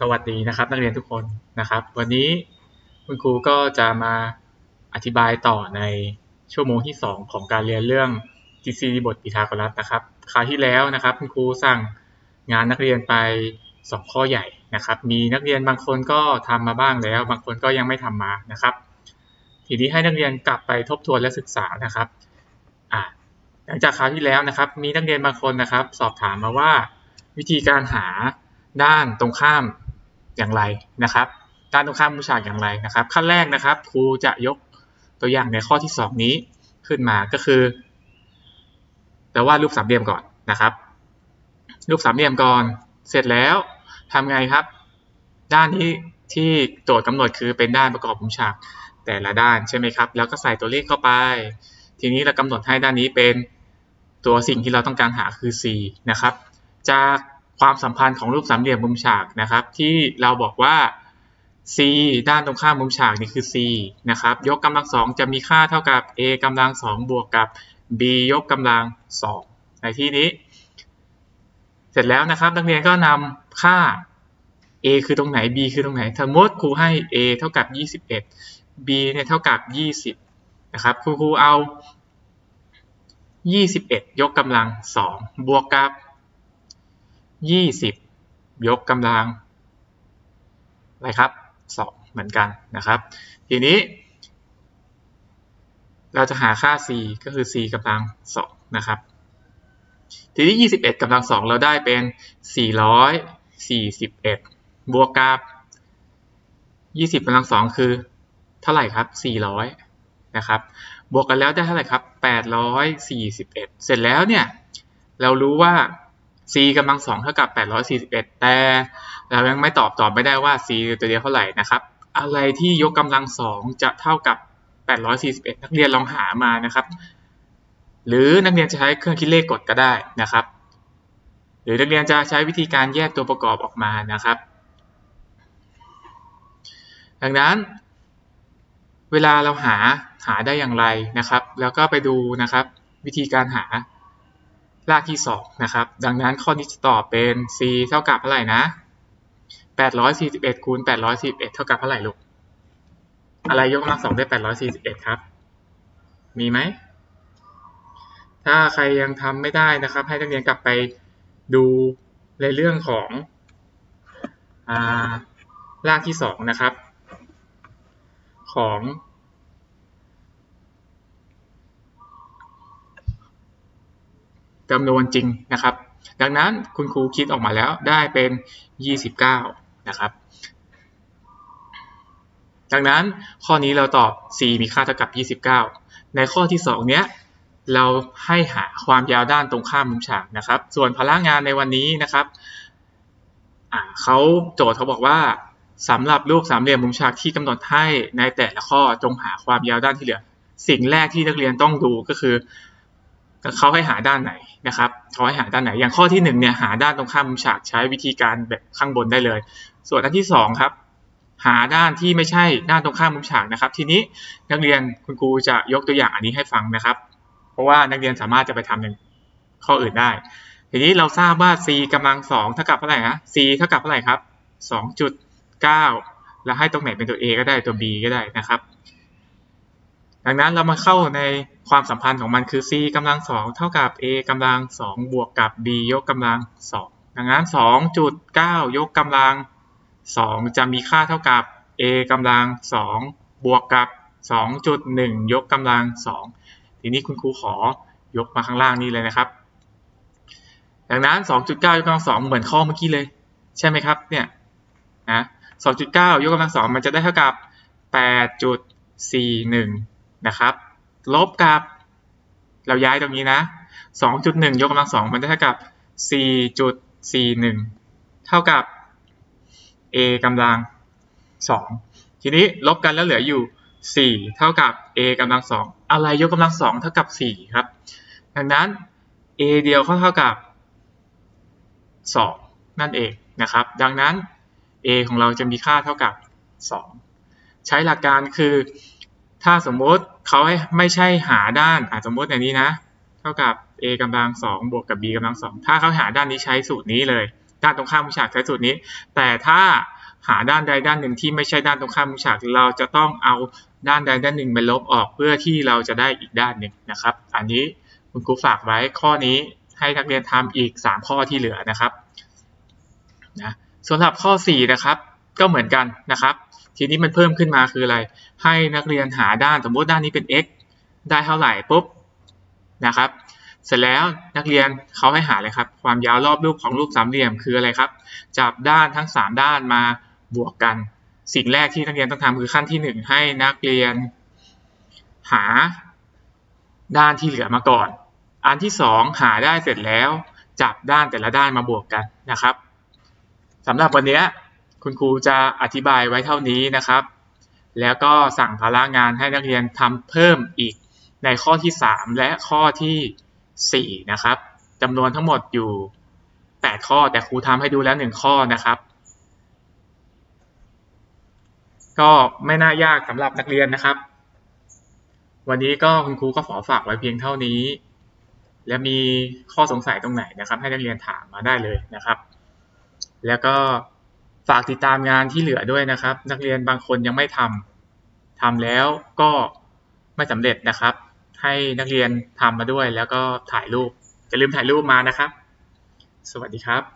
สวัสดีนะครับนักเรียนทุกคนนะครับ วันนี้คุณครูก็จะมาอธิบายต่อในชั่วโมงที่ 2 ของการเรียนเรื่องทฤษฎีบทพีทาโกรัสนะครับคราวที่แล้วนะครับ คุณครูสั่งงานนักเรียนไป 2 ข้อใหญ่นะครับ มีนักเรียนบางคนก็ทำมาบ้างแล้ว บางคนก็ยังไม่ทำมานะครับ ทีนี้ให้นักเรียนกลับไปทบทวนและศึกษานะครับหลังจากคราวที่แล้วนะครับ มีนักเรียนบางคนนะครับ สอบถามมาว่าวิธีการหา ด้านตรงข้ามอย่างไรนะครับ ด้านตรงข้ามมุมฉากอย่างไรนะครับ ขั้นแรกนะครับ ครูจะยกตัวอย่างในข้อที่ 2 นี้ขึ้นมาก็คือแต่ว่ารูปสามเหลี่ยมก่อนนะครับ รูปสามเหลี่ยมก่อนเสร็จแล้วทำไงครับ ด้านที่ที่โจทย์กำหนดคือเป็นด้านประกอบมุมฉากแต่ละด้านใช่ไหมครับ แล้วก็ใส่ตัวเลขเข้าไป ทีนี้เรากำหนดให้ด้านนี้เป็นตัวสิ่งที่เราต้องการหาคือ c นะครับ จาก ความสัมพันธ์ของรูปสามเหลี่ยมมุมฉากนะครับ ที่เราบอกว่า c ด้านตรงข้ามมุมฉากนี่คือ c นะครับ ยกกำลังสองจะมีค่าเท่ากับ a กำลังสองบวกกับ b ยกกำลังสองในที่นี้ เสร็จแล้วนะครับนักเรียนก็นำค่า a คือตรงไหน b คือตรงไหนสมมติครูให้ a เท่ากับ 21 b เนี่ยเท่ากับ 20 นะครับครูครูเอา 21 ยกกำลัง2บวกกับ 20ยกกำลังอะไรครับ2เหมือนกันนะครับ ทีนี้ เราจะหาค่า c ก็คือ c กำลัง2นะครับ ทีนี้ 21กำลัง2เราได้เป็น 441 บวกกับ 20กำลัง2คือเท่าไหร่ครับ 400 นะครับ บวกกันแล้วได้เท่าไหร่ครับ 841 เสร็จแล้วเนี่ย เรารู้ว่า c กำลัง2เท่ากับ 841 แต่เรายังไม่ตอบตอบไม่ได้ว่า c ตัวเดียวเท่าไหร่นะครับ อะไรที่ยกกำลัง2จะเท่ากับ 841 นักเรียนลองหามานะครับ หรือนักเรียนจะใช้เครื่องคิดเลขกดก็ได้นะครับ หรือนักเรียนจะใช้วิธีการแยกตัวประกอบออกมานะครับ ดังนั้นเวลาเราหาหาได้อย่างไรนะครับ แล้วก็ไปดูนะครับ วิธีการหา รากที่ 2 นะครับ ดังนั้นข้อนี้จะตอบเป็น c เท่ากับเท่าไหร่นะ 841คูณ841 เท่ากับเท่าไหร่ลูก อะไรยกกำลังสองได้ 841 ครับ มีไหม ถ้าใครยังทำไม่ได้นะครับ ให้นักเรียนกลับไปดูในเรื่องของอ่ารากที่ 2 นะครับ ของ จำนวนจริงนะครับ ดังนั้นคุณครูคิดออกมาแล้วได้เป็น 29 นะครับ ดังนั้นข้อนี้เราตอบ c มีค่าเท่ากับ 29 ในข้อที่ 2 เนี้ยเราให้หาความยาวด้านตรงข้ามมุมฉากนะครับ ส่วนพละงานในวันนี้นะครับเขาโจทย์เขาบอกว่าสำหรับรูปสามเหลี่ยมมุมฉากที่กำหนดให้ในแต่ละข้อจงหาความยาวด้านที่เหลือ สิ่งแรกที่นักเรียนต้องดูก็คือ เขาให้หาด้านไหนนะครับเขาให้หาด้านไหน อย่างข้อที่1เนี่ยหาด้านตรงข้ามมุมฉากใช้วิธีการแบบข้างบนได้เลย ส่วนอันที่2ครับหาด้านที่ไม่ใช่ด้านตรงข้ามมุมฉากนะครับ ทีนี้นักเรียนคุณครูจะยกตัวอย่างอันนี้ให้ฟังนะครับ เพราะว่านักเรียนสามารถจะไปทำในข้ออื่นได้ ทีนี้เราทราบว่า c กำลัง2เท่ากับเท่าไหร่นะ c เท่ากับเท่าไหร่ครับ2.9 แล้วให้ตรงไหนเป็นตัว a ก็ได้ตัว b ก็ได้นะครับ ดังนั้นเรามาเข้าในความสัมพันธ์ของมันคือ c กำลัง2เท่ากับ a กำลัง2บวกกับ b ยกกำลัง2ดังนั้น 2.9 ยกกำลัง2จะมีค่าเท่ากับ a กำลัง2บวกกับ 2.1 ยกกำลัง2ทีนี้คุณครูขอยกมาข้างล่างนี้เลยนะครับ ดังนั้น 2.9 ยกกำลัง2เหมือนข้อเมื่อกี้เลย ใช่ไหมครับเนี่ยนะ2.9 ยกกำลัง2มันจะได้เท่ากับ 8.41 นะครับ ลบกับ เราย้ายตรงนี้นะ 2.1 ยกกำลัง2มันได้เท่ากับ 4.41 เท่ากับ a กำลัง2ทีนี้ลบกันแล้วเหลืออยู่ 4 เท่ากับ a กำลัง2อะไรยกกำลัง2เท่ากับ 4 ครับ ดังนั้น a เดียวเท่ากับ 2 นั่นเองนะครับ ดังนั้น a ของเราจะมีค่าเท่ากับ 2 ใช้หลักการคือถ้าสมมติ เขาไม่ใช่หาด้านอาสมมติอย่างนี้นะ เท่ากับ a กำลัง2บวกกับ b กำลัง2ถ้าเขาหาด้านนี้ใช้สูตรนี้เลย ด้านตรงข้ามมุมฉากใช้สูตรนี้ แต่ถ้าหาด้านใดด้านหนึ่งที่ไม่ใช่ด้านตรงข้ามมุมฉากเราจะต้องเอาด้านใดด้านหนึ่งไปลบออกเพื่อที่เราจะได้อีกด้านหนึ่งนะครับ อันนี้คุณครูฝากไว้ข้อนี้ให้นักเรียนทำอีก 3 ข้อที่เหลือนะครับนะสำหรับข้อ 4 นะครับ ก็เหมือนกันนะครับ ทีนี้มันเพิ่มขึ้นมาคืออะไร ให้นักเรียนหาด้านสมมติด้านนี้เป็น x ได้เท่าไหร่ปุ๊บนะครับ เสร็จแล้วนักเรียนเขาให้หาเลยครับ ความยาวรอบรูปของรูปสามเหลี่ยมคืออะไรครับ จับด้านทั้ง 3 ด้านมาบวกกัน สิ่งแรกที่นักเรียนต้องทำคือขั้นที่ 1 ให้นักเรียน หาด้านที่เหลือมาก่อน อันที่ 2 หาได้เสร็จแล้ว จับด้านแต่ละด้านมาบวกกันนะครับสำหรับวันนี้ คุณครูจะอธิบายไว้เท่านี้นะครับ แล้วก็สั่งภาระงานให้นักเรียนทำเพิ่มอีกในข้อที่ 3 และข้อที่ 4 นะครับจำนวนทั้งหมดอยู่ 8 ข้อแต่ครูทำให้ดูแล้ว 1 ข้อนะครับ ก็ไม่น่ายากสำหรับนักเรียนนะครับ วันนี้ก็คุณครูก็ขอฝากไว้เพียงเท่านี้ และมีข้อสงสัยตรงไหนนะครับ ให้นักเรียนถามมาได้เลยนะครับ แล้วก็ ฝากติดตามงานที่เหลือด้วยนะครับ นักเรียนบางคนยังไม่ทำทำแล้วก็ไม่สำเร็จนะครับ ให้นักเรียนทำมาด้วยแล้วก็ถ่ายรูปอย่าลืมถ่ายรูปมานะครับ สวัสดีครับ